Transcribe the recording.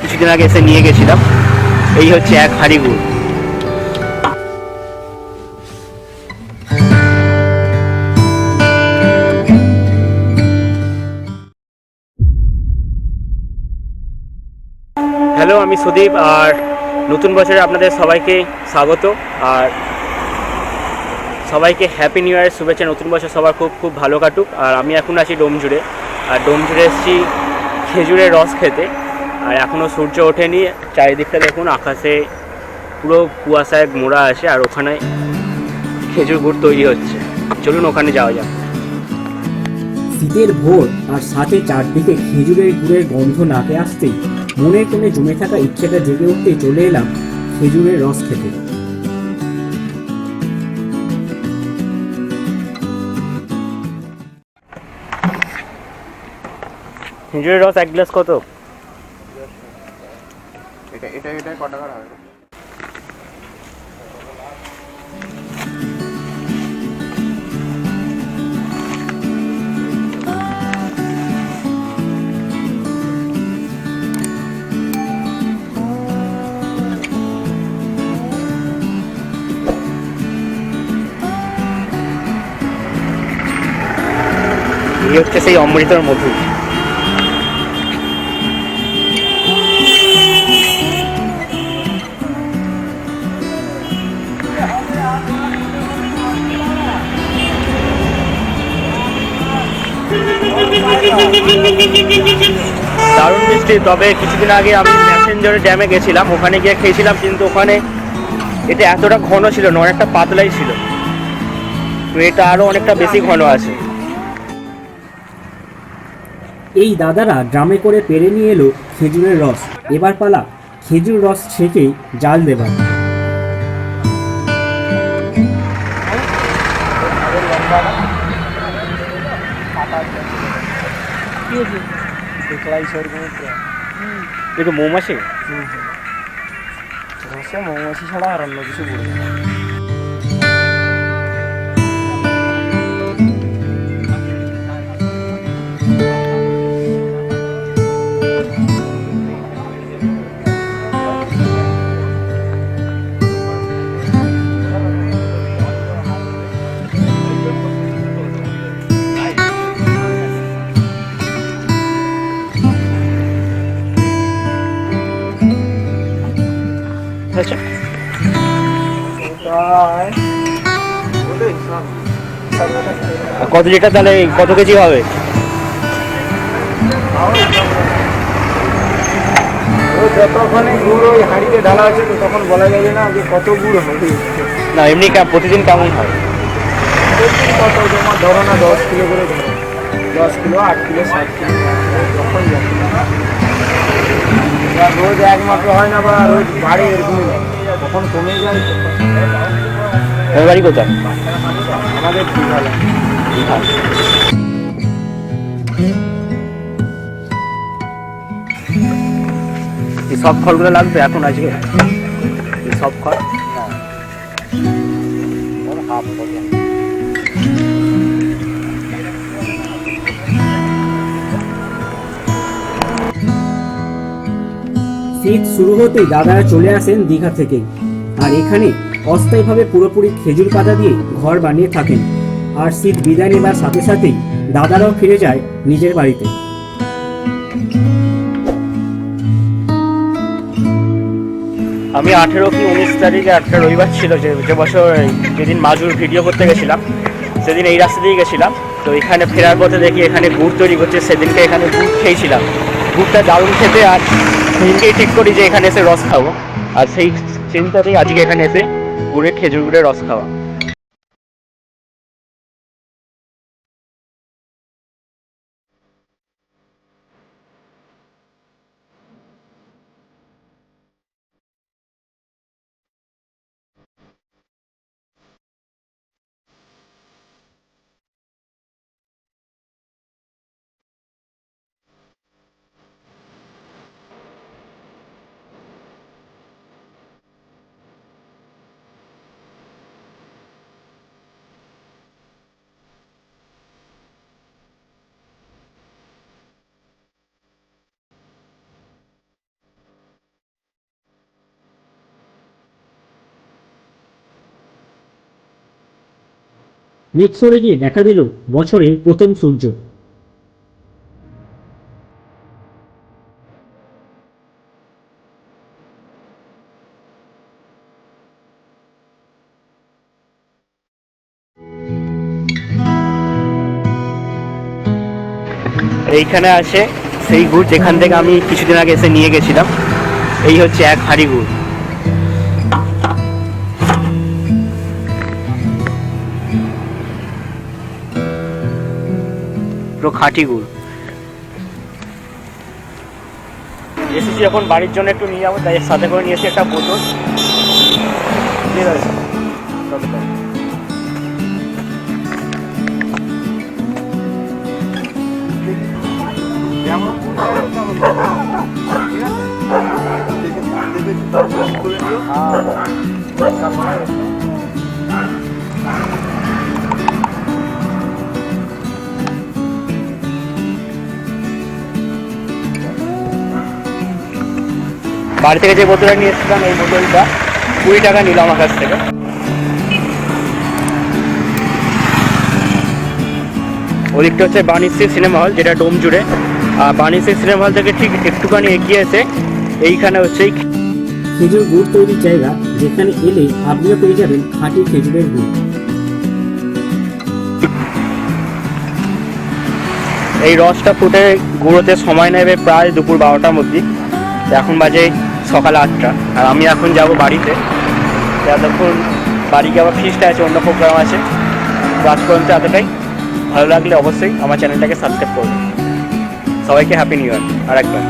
কিছুদিন আগে এসে নিয়ে গেছিলাম। এই হচ্ছে এক হাঁড়ি গুড় হ্যালো, আমি সুদীপ, আর নতুন বছরে আপনাদের সবাইকে স্বাগত। আর সবাইকে হ্যাপি নিউ ইয়ারের শুভেচ্ছা, নতুন বছর সবার খুব খুব ভালো কাটুক। আর আমি এখন আছি ডোমজুড়ে। আর ডোমজুড়ে এসেছি খেজুরের রস খেতে। আর এখনও সূর্য ওঠেনি। চারিদিকটা দেখুন, আকাশে পুরো কুয়াশায় মোড়া আছে, আর ওখানে খেজুর গুড় তৈরি হচ্ছে। চলুন ওখানে যাওয়া যাক। শীতের ভোর আর সাথে চারদিকে খেজুরের গুড়ের গন্ধ নাকে আসতেই মনের কোণে জমে থাকা ইচ্ছেটা জেগে উঠতেই চলে এলাম খেজুরের রস খেতে। খেজুরের রস এক গ্লাস কত? এটা এটা হবে? এই হচ্ছে সেই অমৃতর মধু। দারুণ মিষ্টি তবে কিছুদিন আগে আমি প্যাসেঞ্জার ড্যামে গেছিলাম, ওখানে গিয়ে খেয়েছিলাম, কিন্তু ওখানে এটা এতটা ঘন ছিল না, অনেকটা পাতলাই ছিল। তো এটা আরও অনেকটা বেশি ঘন আছে। এই দাদারা ড্রামে করে পেরে নিয়ে এলো খেজুরের রস। এবার পালা, খেজুর রস ছেঁকে জাল দেবার। একটু মৌমাছি রসে মৌমাছি? ছাড়া আর অন্য কিছু বলি আচ্ছা কত লিটার তাহলে কত কেজি হবে? ও যতক্ষণে গুড় ওই হাঁড়িতে ঢালা আছে তো তখন বলা যাবে না যে কত গুড় হবে। না এমনি প্রতিদিন কেমন হয়? কত তোমার ধরো না দশ কিলো করে ধরো। দশ কিলো আট কিলো সাত কিলো তখন যাবে রোজ একমাত্র হয় না বা রোজ বাড়ে তখন কমে যায় তোমার বাড়ি কোথায়? আমাদের এই সব খড়গুলো লাগবে এখন আজকে? এই সব খড়? হাফ শীত শুরু হতেই দাদারা চলে আসেন দীঘা থেকে। আর এখানে অস্থায়ীভাবে পুরোপুরি খেজুর পাতা দিয়ে ঘর বানিয়ে থাকেন। আর শীত বিদায় নেবার সাথে সাথেই দাদারাও ফিরে যায় নিজের বাড়িতে। আমি আঠেরো কি উনিশ তারিখে একটা রবিবার ছিল যে যে বছর যেদিন মাজুর ভিডিও করতে গেছিলাম, সেদিন এই রাস্তা দিয়ে গেছিলাম। তো এখানে ফেরার পথে দেখি এখানে গুড় তৈরি করছে, সেদিনকে এখানে গুড় খেয়েছিলাম। গুড়টা দারুণ খেতে আর ঠিক করি যে এখানে এসে রস খাব। আর সেই চিন্তাতেই আজকে এখানে এসে গুড়ে খেজুর গুড়ের রস খাওয়া। মেঘ সরে গিয়ে দেখা দিল বছরের প্রথম সূর্য। এইখানে আছে সেই গুড় যেখান থেকে আমি কিছুদিন আগে এসে নিয়ে গেছিলাম। এই হচ্ছে এক হাঁড়ি গুড়। পুরো খাঁটি গুড়। এসেছি এখন বাড়ির জন্য একটু নিয়ে যাব তাই সাথে করে নিয়েছি একটা বোতল। ঠিক আছে। বাড়ি থেকে যে বোতলটা নিয়ে এসেছিলাম এই বোতলটা কুড়ি টাকা নিল আমার কাছ থেকে। ওদিকটা হচ্ছে বাণিজ্যিক সিনেমা হল যেটা ডোম জুড়ে। আর বাণিজ্যিক সিনেমা হল থেকে ঠিক একটুখানি এগিয়ে এসে এইখানে হচ্ছে খেজুর গুড় তৈরির জায়গা যেখানে এলে আপনিও পেয়ে যাবেন খাঁটি খেজুরের গুড়। এই রসটা ফুটে গুঁড়োতে সময় নেবে প্রায় দুপুর বারোটার মধ্যে এখন বাজে সকাল আটটা। আর আমি এখন যাব বাড়িতে। এতক্ষণ বাড়ি গিয়ে আবার ফিস্ট আছে, অন্য প্রোগ্রাম আছে। আজ পর্যন্ত এতটাই। ভালো লাগলে অবশ্যই আমার চ্যানেলটাকে সাবস্ক্রাইব করবেন সবাইকে হ্যাপি নিউ ইয়ার আর একবার